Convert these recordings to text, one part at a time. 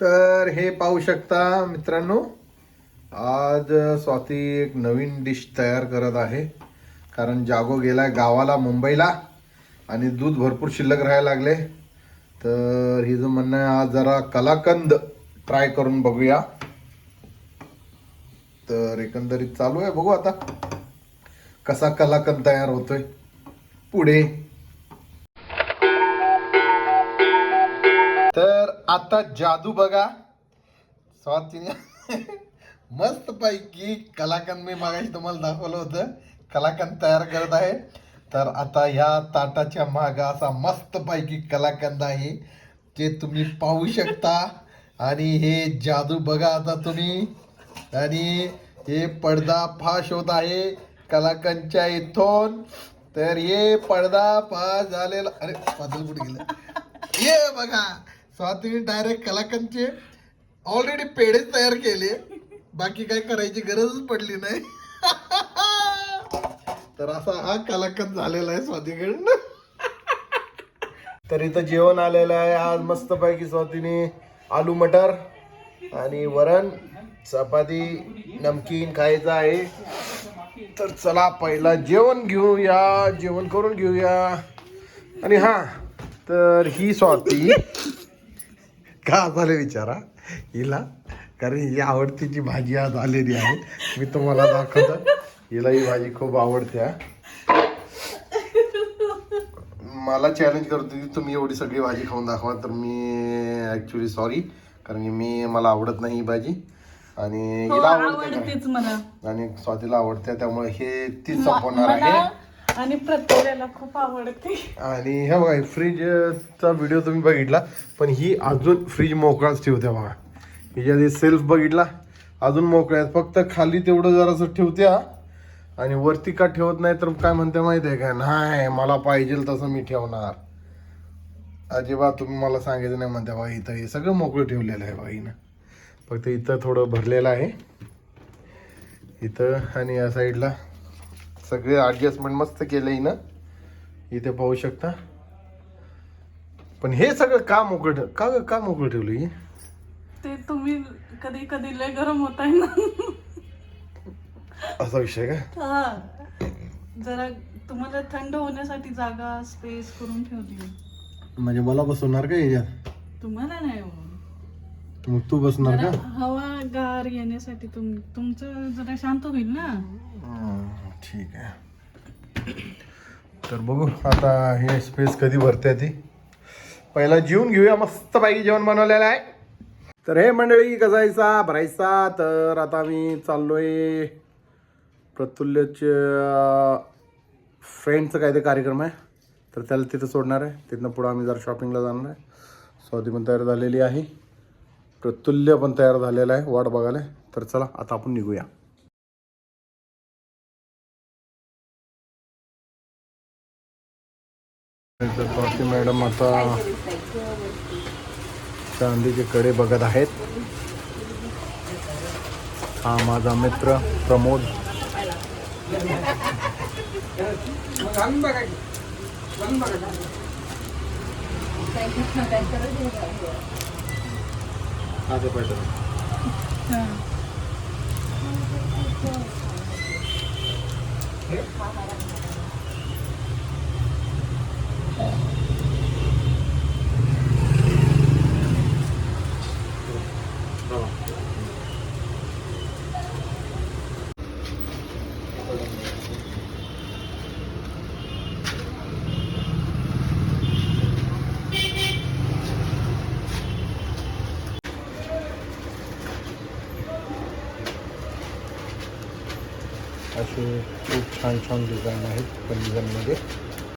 तर हे पाहू शकता मित्रांनो. आज स्वाती एक नवीन डिश तयार करत आहे. कारण जागो गेलाय गावाला मुंबईला आणि दूध भरपूर शिल्लक राहायला लागले. तर हिचं म्हणणं आहे आज जरा कलाकंद ट्राय करून बघूया. तर एकंदरीत चालू आहे. बघू आता कसा कलाकंद तयार होतोय. पुढे तर आता जादू बघा. स्वातीने मस्त पैकी कलाकंद मी मागाशी तुम्हाला दाखवलं होतं. कलाकंद तयार करत आहे. तर आता ह्या ताटाच्या मागा असा मस्त पैकी कलाकंद आहे ते तुम्ही पाहू शकता. आणि हे जादू बघा आता तुम्ही. आणि हे पडदा फाश होत आहे कलाकंदच्या इथून. तर हे पडदा फाश झालेला अरे पातळ कुठे गेलं? ये बघा. स्वातीने डायरेक्ट कलाकंदचे ऑलरेडी पेढे तयार केले. बाकी काय करायची गरजच पडली नाही. तर असा हा कलाकंद झालेला आहे स्वातीकडनं तर इथं जेवण आलेलं आहे. आज मस्त पैकी स्वातीने आलू मटर आणि वरण चपाती नमकीन खायचं आहे. तर चला पहिला जेवण घेऊया. जेवण करून घेऊया. आणि हा तर ही स्वाती का झाले विचारा? हिला कारण ही आवडतीची भाजी आज आलेली आहे मी तुम्हाला दाखवतो. हिला ही भाजी खूप आवडते हा. मला चॅलेंज करतो की तुम्ही एवढी सगळी भाजी खाऊन दाखवा तर मी ऍक्च्युली सॉरी कारण की मी मला आवडत नाही ही भाजी. आणि हो हिला आवडते आवडतेच मला का? आणि स्वातीला आवडते त्यामुळे हे तीच संपवणार आहे. मला आणि प्रत्येकाला खूप आवडते. आणि हे बघा फ्रीजचा व्हिडिओ तुम्ही बघितला पण ही अजून फ्रीज मोकळाच ठेवते बघा. हिच्या आधी सेल्फ बघितला अजून मोकळ्या आहेत. फक्त खाली तेवढं जरासं ठेवत्या आणि वरती का ठेवत नाही तर काय म्हणते माहिती आहे का? नाही मला पाहिजे तसं मी ठेवणार. अजिबात तुम्ही मला सांगायचं नाही म्हणते बा इथं हे सगळं मोकळं ठेवलेलं आहे बघा हिनं फक्त इथं थोडं भरलेलं आहे. इथं आणि या साईडला सगळे ॲडजस्टमेंट मस्त केलं हिनं. इथे पाहू शकता. पण हे सगळं का मोकळं का का मोकळं ठेवलं हे? ते तुम्ही कधी कधी लय गरम होत आहे ना. असा विषय का? हा. जरा तुम्हाला थंड होण्यासाठी जागा स्पेस करून ठेवली म्हणजे मला बसवणार का याच्यात तुम्हाला नाही हो. मग तू बसणार का? हवा गार येण्यासाठी तुम तुमचं जरा शांत होईल ना. ठीक आहे. तर बघू आता हे स्पेस कधी भरते ती. पहिला जेवून घेऊया मस्त पाहिजे जेवण बनवलेलं आहे. तर हे मंडळी कसायचा भरायचा तर आता मी चाललोय प्रतुल्यच्या फ्रेंडचं काय ते कार्यक्रम आहे. तर त्याला तिथं सोडणार आहे. तिथनं पुढं आम्ही जरा शॉपिंगला जाणार आहे. स्वाती पण तयार झालेली आहे. प्रतुल्य पण तयार झालेला आहे वाट बघायला. तर चला आता आपण निघूया. स्वाती मॅडम आता चांदीचे कडे बघत आहेत. हा माझा मित्र प्रमोद. असे खूप छान छान डिझाईन आहेत पंजाबमध्ये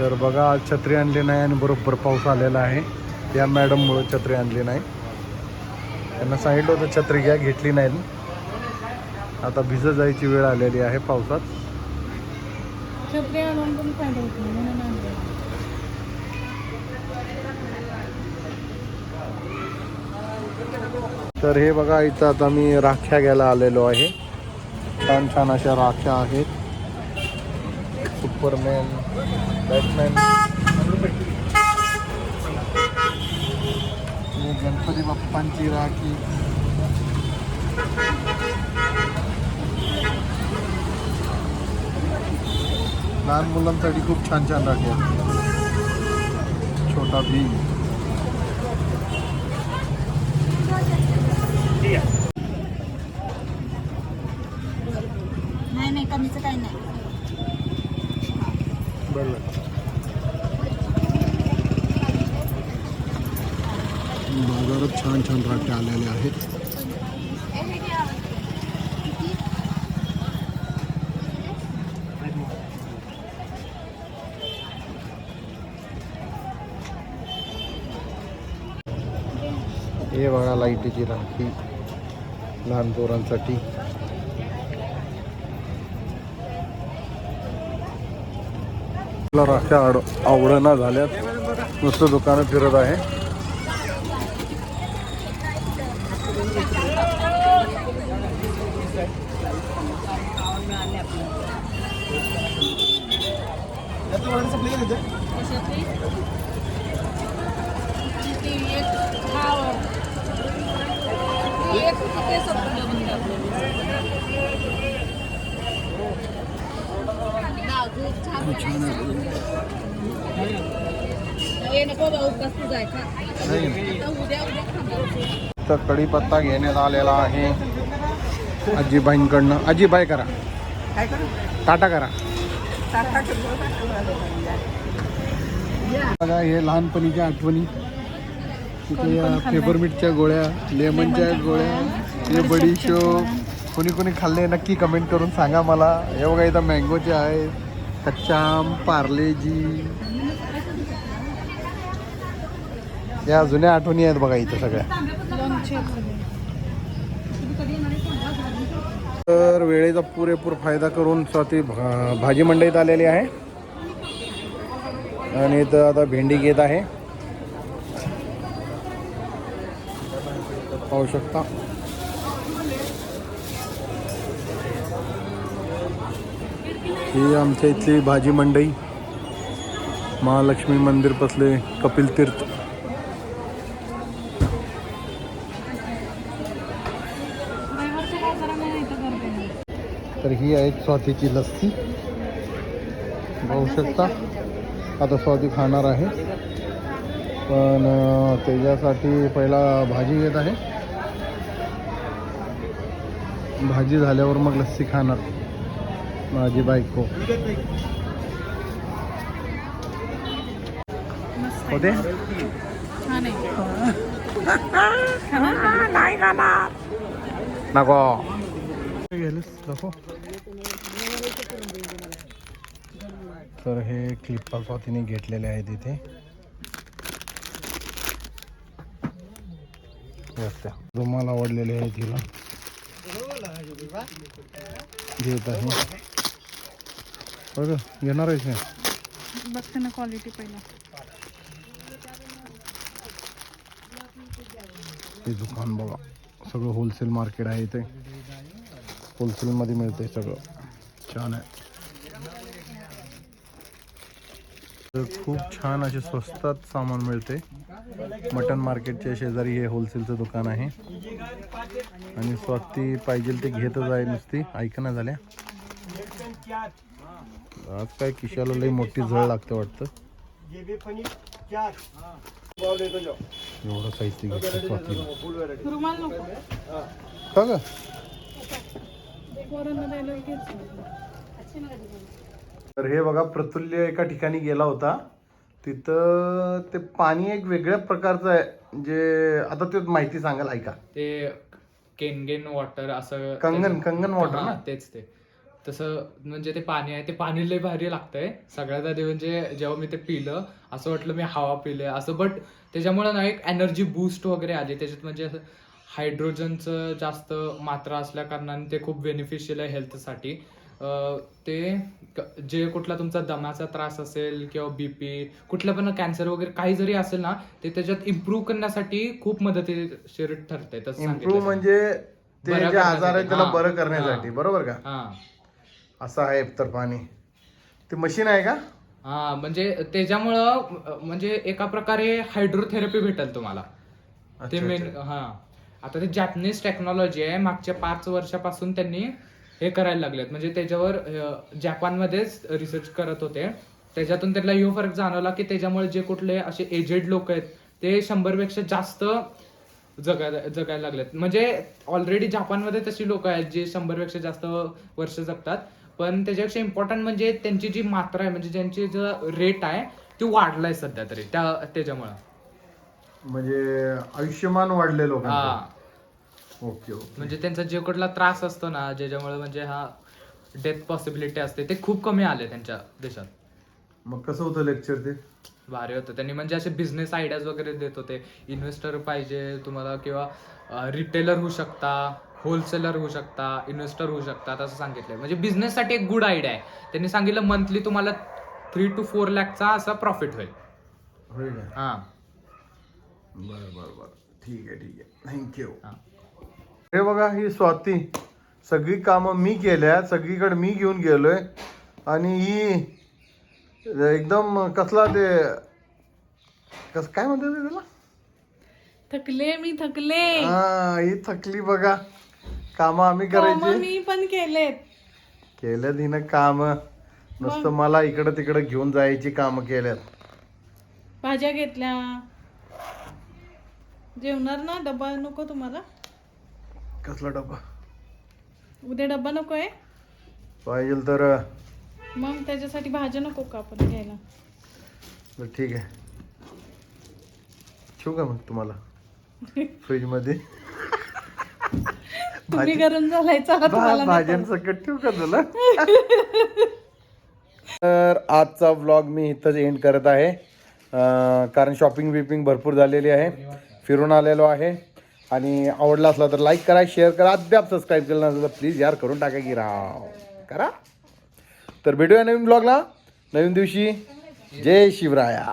तर बघा आज छत्री आणली नाही आणि बरोबर पाऊस आलेला आहे. या मॅडममुळं छत्री आणली नाही. त्यांना सांगितलं होतं छत्री घ्या घेतली नाही. आता भिजत जायची वेळ आलेली आहे पावसात. तर हे बघा इथं आता मी राख्या घ्यायला आलेलो आहे. छान छान अशा राख्या आहेत. सुपरमॅन बॅटमॅन हे गणपती बाप्पांची राखी लहान मुलांसाठी खूप छान छान राखी आहेत छोटा भीम नाही नाही कमीचं काही नाही बरं परत छान छान राख्या आलेल्या आहेत. हे बघा लाईटीची राखी लहान पोरांसाठी. राख्या आवड आवडना झाल्यात. नुसतं दुकानं फिरत आहे छान आहे हे नको भाऊ कस तू जाय का नाही आता उद्या उद्या खाणार तर कढीपत्ता घेण्यात आलेला आहे. आजीबाईंकडनं. आजीबाई करा. टाटा करा. बघा हे लहानपणीच्या आठवणी. तिथे या पेपरमिटच्या गोळ्या लेमनच्या गोळ्या हे बडीशोप कोणी कोणी खाल्ले नक्की कमेंट करून सांगा मला. हे बघा इथं मँगोचे आहेत कच्चा आम पार्लेजी या जुन्या आठवणी आहेत बघा इथं सगळ्या. तर वेळेचा पुरेपूर फायदा करून स्वाती भाजी मंडईत आलेली आहे. आणि इथं आता भेंडी घेत आहे. पाहू शकता. ही आमच्या इथली भाजी मंडई. महालक्ष्मी मंदिर पसले कपिल तीर्थ. तर ही आहे स्वातीची लस्सी. पाहू शकता. आता स्वाती खाणार आहे. पण त्याच्यासाठी पहिला भाजी घेत आहे. भाजी झाल्यावर मग लस्सी खाणार. माझी बायको. होते? छान आहे. नको. तर हे क्लिप्पा स्वातीने घेतलेले आहेत इथे. रुमाल आवडलेले आहे तिला घेत आहे बघ घेणार आहेस बघते ना क्वालिटी पहिला हे. दुकान बघा. सगळं होलसेल मार्केट आहे इथे. होलसेलमध्ये मिळतंय सगळं. छान आहे तर खूप छान असे स्वस्तात सामान मिळते. मटन मार्केटच्या शेजारी हे होलसेलचं दुकान आहे. आणि स्वाती पाहिजे ते घेतच आहे नुसती. ऐकणं झाल्या. आज काय किशाला लई मोठी झळ लागते वाटतं. एवढं साहित्य घेतलं स्वातीला का ग? तर हे बघा प्रतुल्य एका ठिकाणी गेला होता. तिथं ते पाणी एक वेगळ्या प्रकारचं आहे. जे आता ते माहिती सांगाल ऐका. ते केनगेन वॉटर असं कंगन कंगन वॉटर ना? तेच ते. तसं म्हणजे ते पाणी आहे ते पाणी लय भारी लागतंय. सगळ्यात आधी म्हणजे जेव्हा मी ते पिलं असं वाटलं मी हवा पिले असं बट त्याच्यामुळे ना एक एनर्जी बूस्ट वगैरे आली. त्याच्यात म्हणजे असं हायड्रोजनचं जास्त मात्रा असल्या कारणाने ते खूप बेनिफिशियल आहे हेल्थसाठी ते जे कुठला तुमचा दमाचा त्रास असेल किंवा बीपी कुठलं पण कॅन्सर वगैरे काही जरी असेल ना ते त्याच्यात इम्प्रूव्ह करण्यासाठी खूप मदतीशीर ठरते तसं सांगितलं इम्प्रूव्ह म्हणजे ते बरं जे आजार करण्यासाठी. त्याला हा. बरं करण्यासाठी. बरोबर का? हा. असं आहे तर पाणी ते मशीन आहे का? हा म्हणजे त्याच्यामुळं अं, म्हणजे एका प्रकारे हायड्रोथेरपी भेटेल तुम्हाला. ते अच्छा, मेन हा. आता ते जॅपनीज टेक्नॉलॉजी आहे मागच्या पाच वर्षापासून त्यांनी हे करायला लागलेत. म्हणजे त्याच्यावर जपानमध्येच रिसर्च करत होते. त्याच्यातून त्यांना यो फरक जाणवला की त्याच्यामुळे जे कुठले असे एजेड लोक आहेत ते शंभरपेक्षा जास्त जगायला जगायला लागलेत. म्हणजे ऑलरेडी जपानमध्ये तशी लोक आहेत जे शंभरपेक्षा जास्त वर्ष जगतात. पण त्याच्यापेक्षा इम्पॉर्टंट म्हणजे त्यांची जी मात्रा आहे म्हणजे ज्यांची जो रेट आहे ती वाढलाय सध्या तरी. त्या त्याच्यामुळं. म्हणजे आयुष्यमान वाढले लोक हा. Okay okay. म्हणजे त्यांचा जे कुठला त्रास असतो ना ज्याच्यामुळे म्हणजे हा डेथ पॉसिबिलिटी असते ते खूप कमी आले त्यांच्या देशात. मग कसं होतं लेक्चर ते? भारी होतं. त्यांनी म्हणजे असे बिझनेस आयडियाज वगैरे देत होते. इन्व्हेस्टर पाहिजे तुम्हाला किंवा रिटेलर होऊ शकता होलसेलर होऊ शकता इन्व्हेस्टर होऊ शकतात असं सांगितलंय. म्हणजे बिझनेससाठी एक गुड आयडिया आहे. त्यांनी सांगितलं मंथली तुम्हाला थ्री टू फोर लॅकचा असा प्रॉफिट होईल. का हा. बरं बरं बरं. ठीक आहे ठीक आहे. थँक्यू हा. हे बघा ही स्वाती. सगळी कामं मी केल्या सगळीकडे मी घेऊन गेलोय. आणि ही एकदम कसला ते कस काय म्हणतात ते त्याला? थकले मी थकले. हा ही थकली बघा. कामं आम्ही करायची. मी पण केलेत. केल्यात हिनं काम. नुसतं मला इकडं तिकडं घेऊन जायची कामं केल्यात. भाज्या घेतल्या. जेवणार ना? डब्बा नको तुम्हाला? कसला डबा उद्या डब्बा नको आहे? पाहिजे तर मग त्याच्यासाठी भाज्या नको का आपण घ्यायला? बरं, ठीक आहे. ठेवू का मग तुम्हाला? फ्रीजमध्ये तुम्ही गरम झालाय चला तुम्हाला नको. भाज्यांसकट ठेवू का तुला? तर आजचा व्लॉग मी इथंच एंड करत आहे. अं, कारण शॉपिंग बिपिंग भरपूर झालेली आहे. फिरून आलेलो आहे. आणि आवडला असला तर लाईक करा शेअर करा. अद्याप सबस्क्राईब केलं नसेल तर प्लीज यार करून टाका की राव. करा. तर भेटूया नवीन ब्लॉगला नवीन दिवशी. जय शिवराया.